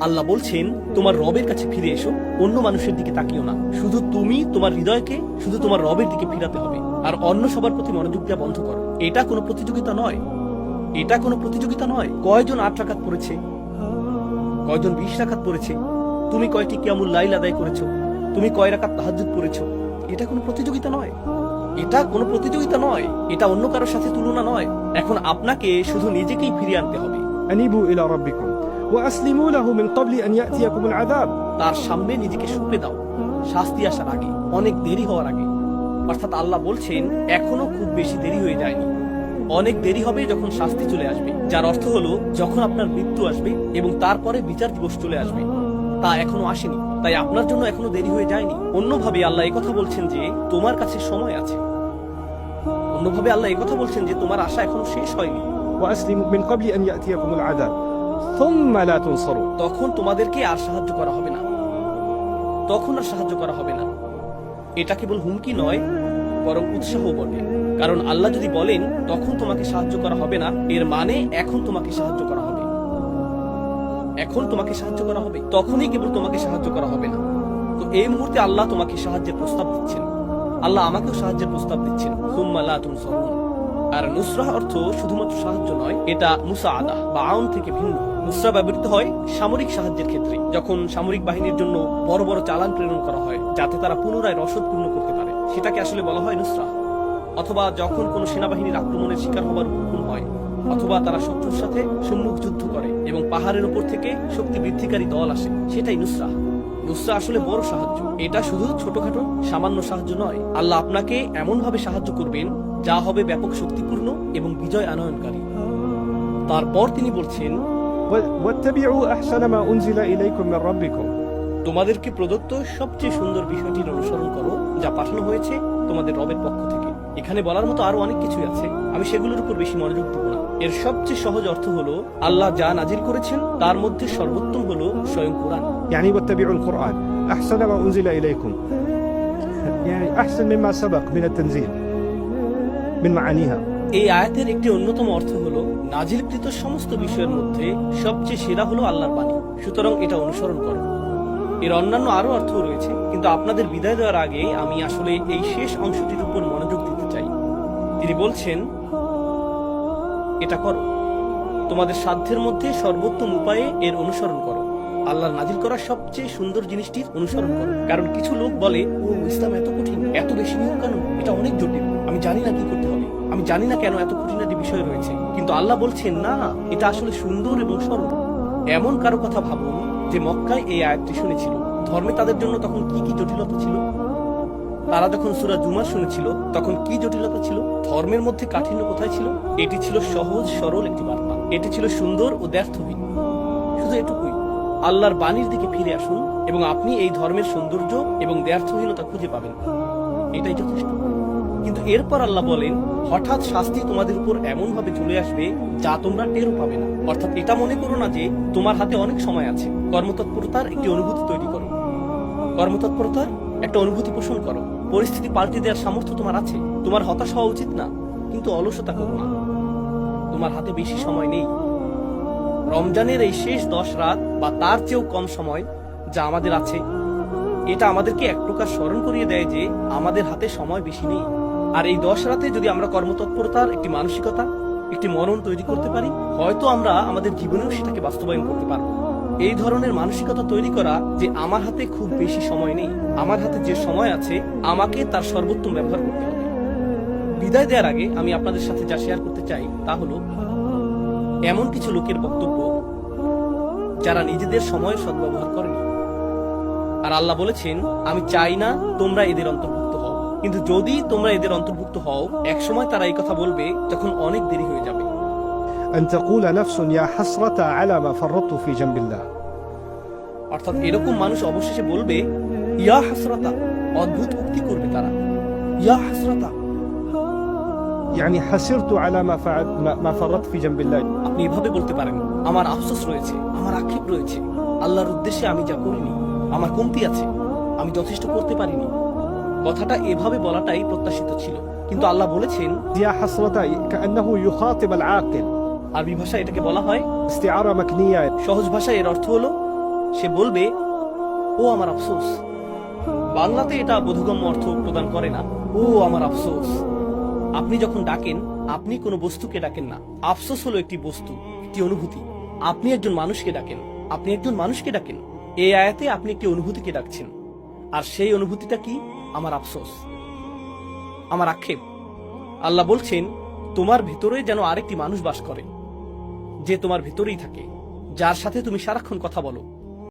আল্লাহ বলছেন, তোমার রবের কাছে ফিরে এসো, অন্য মানুষের দিকে তাকিও না। শুধু তুমি তোমার হৃদয়কে, শুধু তোমার রবের দিকে ফিরাতে হবে। আর অন্য সবার প্রতি মনোযোগ দেওয়া বন্ধ করো। এটা কোনো প্রতিযোগিতা নয়। এটা কোনো প্রতিযোগিতা নয়। কয়জন আট রাখাত পড়েছে? কয়জন বিশ রাখাত পড়েছে? তুমি কয়টি কেমন লাইল আদায় করেছ? তুমি কয় রাখাত তাহাজুদ পড়েছো? এটা কোনো প্রতিযোগিতা নয়। এটা কোনো প্রতিযোগিতা নয়। এটা অন্য কারোর সাথে তুলনা নয়। এখন আপনাকে শুধু নিজেকেই ফিরিয়ে আনতে হবে। وأسلموا له من قبل أن يأتيكم العذاب তার সামনে নিজেকে সঁপে দাও শাস্তি আসার আগে অনেক দেরি হওয়ার আগে অর্থাৎ আল্লাহ বলছেন এখনো খুব বেশি দেরি হয়ে যায়নি অনেক দেরি হবে যখন শাস্তি চলে আসবে যার অর্থ হলো যখন আপনার মৃত্যু আসবে এবং তারপরে বিচার দিবস চলে আসবে তা এখনো আসেনি তাই আপনার জন্য এখনো দেরি হয়ে যায়নি অন্যভাবে আল্লাহ কথা বলছেন যে তোমার কাছে সময় আছে অন্যভাবে আল্লাহ কথা বলছেন যে তোমার আশা এখনো শেষ হয়নি وأسلموا من قبل أن يأتيكم العذاب ثم لا تنصروا তখন তোমাদেরকে আর সাহায্য করা হবে না। তখন আর সাহায্য করা হবে না। এটা কেবল হুমকি নয়, বরং উৎসাহ বটে। কারণ আল্লাহ যদি বলেন, তখন তোমাকে সাহায্য করা হবে না, এর মানে এখন তোমাকে সাহায্য করা হবে। এখন তোমাকে সাহায্য করা হবে, তখনই কেবল তোমাকে সাহায্য করা হবে না। তো এই মুহূর্তে আল্লাহ তোমাকে সাহায্যের প্রস্তাব দিচ্ছেন। আল্লাহ আমাকেও সাহায্যের প্রস্তাব দিচ্ছেন। আর নুসরাহ অর্থ শুধুমাত্র সাহায্য নয়, এটা মুসা আদা বা আউন থেকে ভিন্ন। নুসরা ব্যবহৃত হয় সামরিক সাহায্যের ক্ষেত্রে, যখন সামরিক বাহিনীর জন্য বড় বড় চালান প্রেরণ করা হয়, যাতে তারা পুনরায় রসদ পূর্ণ করতে পারে। সেটাকে আসলে বলা হয় নুসরা অথবা যখন কোনো সেনাবাহিনীর আক্রমণের শিকার হবার হুকুম হয়, অথবা তারা শত্রুর সাথে সম্মুখ যুদ্ধ করে এবং পাহাড়ের উপর থেকে শক্তি বৃদ্ধিকারী দল আসে, সেটাই নুসরা নুসরা আসলে বড় সাহায্য। এটা শুধু ছোটখাটো, সামান্য সাহায্য নয়। আল্লাহ আপনাকে এমন ভাবে সাহায্য করবেন, যা হবে ব্যাপক শক্তিপূর্ণ এবং বিজয় আনয়নকারী। তারপর তিনি বলছেন و- واتبعوا أحسن ما أنزل إليكم من ربكم তোমাদেরকে প্রদত্ত সবচেয়ে সুন্দর বিষয়টির অনুসরণ করো যা পাঠানো হয়েছে তোমাদের রবের পক্ষ থেকে এখানে বলার মতো আরো অনেক কিছুই আছে আমি সেগুলোর উপর বেশি মনোযোগ দেব না এর সবচেয়ে সহজ অর্থ হলো আল্লাহ যা নাজিল করেছেন তার মধ্যে সর্বোত্তম হলো স্বয়ং কোরআন يعني واتبعوا القرآن أحسن ما أنزل إليكم يعني أحسن مما سبق من التنزيل من معانيها এই আয়াতের একটি অন্যতম অর্থ হলো নাজিলকৃত সমস্ত বিষয়ের মধ্যে সবচেয়ে সেরা হলো আল্লাহর বাণী। সুতরাং এটা অনুসরণ করো। এর অন্যান্য আরও অর্থ রয়েছে, কিন্তু আপনাদের বিদায় দেওয়ার আগে আমি আসলে এই শেষ অংশটির উপর মনোযোগ দিতে চাই। তিনি বলছেন, এটা করো। তোমাদের সাধ্যের মধ্যে সর্বোত্তম উপায়ে এর অনুসরণ করো। আল্লাহর নাজিল করা সবচেয়ে সুন্দর জিনিসটির অনুসরণ করো। কারণ কিছু লোক বলে ও ইসলাম এত কঠিন, এত বেশি নিয়ম কানুন, এটা অনেক জটিল। আমি জানি না কি করতে হবে। আমি জানি না কেন এত খুঁটিনাটি বিষয় রয়েছে, কিন্তু আল্লাহ বলছেন, না, এটা আসলে সুন্দর এবং সরল। এমন কারও কথা ভাবুন যে মক্কায় এই আয়াতটি শুনেছিল। ধর্মে তাদের জন্য তখন কি কি জটিলতা ছিল? তারা যখন সুরা জুমার শুনেছিল, তখন কি জটিলতা ছিল? ধর্মের মধ্যে কাঠিন্য কোথায় ছিল? এটি ছিল সহজ, সরল একটি বার্তা। এটি ছিল সুন্দর ও ব্যর্থহীন। শুধু এটুকুই। আল্লাহর বাণীর দিকে ফিরে আসুন এবং আপনি এই ধর্মের সৌন্দর্য এবং ব্যর্থহীনতা খুঁজে পাবেন। এটাই যথেষ্ট। কিন্তু এরপর আল্লাহ বলেন, হঠাৎ শাস্তি তোমাদের উপর এমন ভাবে চলে আসবে যা তোমরা টেরও পাবে না। অর্থাৎ এটা মনে করো না যে তোমার হাতে অনেক সময় আছে। কর্মতৎপরতার একটি অনুভূতি তৈরি করো। কর্মতৎপরতার একটা অনুভূতি পোষণ করো। পরিস্থিতি পাল্টে দেওয়ার সামর্থ্য তোমার আছে। তোমার হতাশ হওয়া উচিত না, কিন্তু অলসতা করো না। তোমার হাতে বেশি সময় নেই। রমজানের এই শেষ দশ রাত বা তার চেয়েও কম সময় যা আমাদের আছে, এটা আমাদেরকে এক প্রকার স্মরণ করিয়ে দেয় যে আমাদের হাতে সময় বেশি নেই। আর এই দশ রাতে যদি আমরা কর্মতৎপরতার একটি মানসিকতা, একটি মনন তৈরি করতে পারি, হয়তো আমরা আমাদের জীবনেও সেটাকে বাস্তবায়ন করতে পারব। এই ধরনের মানসিকতা তৈরি করা যে আমার হাতে খুব বেশি সময় নেই, আমার হাতে যে সময় আছে, আমাকে তার সর্বোত্তম ব্যবহার করতে হবে। বিদায় দেওয়ার আগে আমি আপনাদের সাথে যা শেয়ার করতে চাই তা হলো, এমন কিছু লোকের বক্তব্য যারা নিজেদের সময় সদ্ব্যবহার করেনি। আর আল্লাহ বলেছেন, আমি চাই না তোমরা এদের অন্তর্ভুক্ত কিন্তু যদি তোমরা এদের অন্তর্ভুক্ত হও একসময় তারা এই কথা বলবে যখন অনেক দেরি হয়ে যাবে أن تقول نفس يا حسرة على ما فرطت في جنب الله অর্থাৎ এরকম মানুষ অবশেষে বলবে ইয়া হাসরাতা অদ্ভুত উক্তি করবে তারা ইয়া হাসরাতা يعني حسرت على ما فعل ما, ما فرطت في جنب الله আপনি এভাবে বলতে পারেন আমার আফসোস রয়েছে আমার আক্ষেপ রয়েছে আল্লাহর উদ্দেশ্যে আমি যা করিনি আমার কমতি আছে আমি যথেষ্ট করতে পারিনি কথাটা এভাবে বলাটাই প্রত্যাশিত ছিল। কিন্তু আল্লাহ বলেছেন ইয়া হাসরাতাই কান্নাহু ইউখাতিব আল আকিল। আরবি ভাষায় এটাকে বলা হয় ইস্তিআরা মাকনিয়া। সহজ ভাষায় এর অর্থ হলো সে বলবে ও আমার আফসোস। বাংলাতে এটা বোধগম্য অর্থ প্রদান করে না ও আমার আফসোস। আপনি যখন ডাকেন আপনি কোনো বস্তুকে ডাকেন না। আফসোস হলো একটি বস্তু একটি অনুভূতি। আপনি একজন মানুষকে ডাকেন আপনি একজন মানুষকে ডাকেন। এই আয়াতে আপনি একটি অনুভূতিকে ডাকছেন। আর সেই অনুভূতিটা কি? আমার আফসোস, আমার আক্ষেপ। আল্লাহ বলছেন, তোমার ভিতরে যেন আরেকটি মানুষ বাস করে, যে তোমার ভিতরেই থাকে, যার সাথে তুমি সারাক্ষণ কথা বলো।